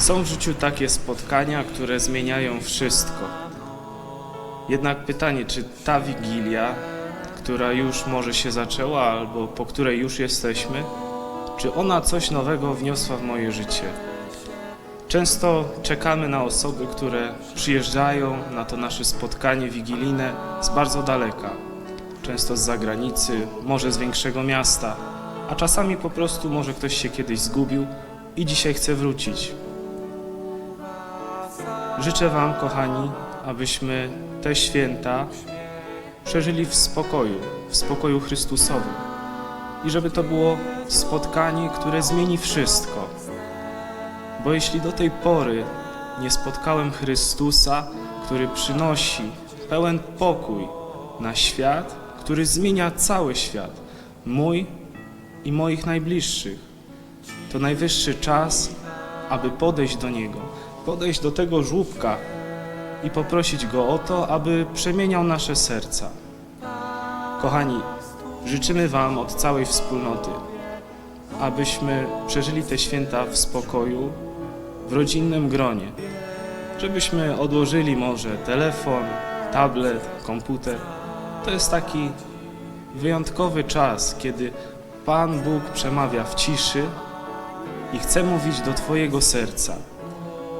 Są w życiu takie spotkania, które zmieniają wszystko. Jednak pytanie, czy ta wigilia, która już może się zaczęła, albo po której już jesteśmy, czy ona coś nowego wniosła w moje życie? Często czekamy na osoby, które przyjeżdżają na to nasze spotkanie wigilijne z bardzo daleka, często z zagranicy, może z większego miasta, a czasami po prostu może ktoś się kiedyś zgubił i dzisiaj chce wrócić. Życzę Wam, kochani, abyśmy te święta przeżyli w spokoju, w spokoju Chrystusowym i żeby to było spotkanie, które zmieni wszystko. Bo jeśli do tej pory nie spotkałem Chrystusa, który przynosi pełen pokój na świat, który zmienia cały świat, mój i moich najbliższych, to najwyższy czas, aby podejść do Niego, podejść do tego żłóbka i poprosić Go o to, aby przemieniał nasze serca. Kochani, życzymy Wam od całej wspólnoty, abyśmy przeżyli te święta w spokoju, w rodzinnym gronie, żebyśmy odłożyli może telefon, tablet, komputer. To jest taki wyjątkowy czas, kiedy Pan Bóg przemawia w ciszy i chce mówić do Twojego serca,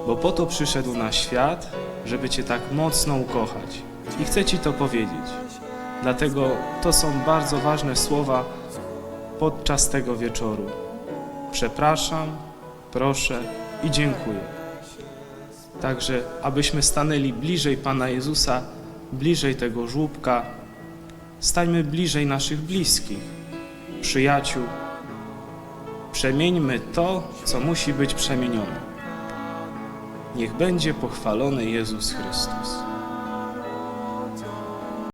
bo po to przyszedł na świat, żeby Cię tak mocno ukochać i chce Ci to powiedzieć. Dlatego to są bardzo ważne słowa podczas tego wieczoru. Przepraszam, proszę i dziękuję. Także, abyśmy stanęli bliżej Pana Jezusa, bliżej tego żłóbka, stańmy bliżej naszych bliskich, przyjaciół. Przemieńmy to, co musi być przemienione. Niech będzie pochwalony Jezus Chrystus.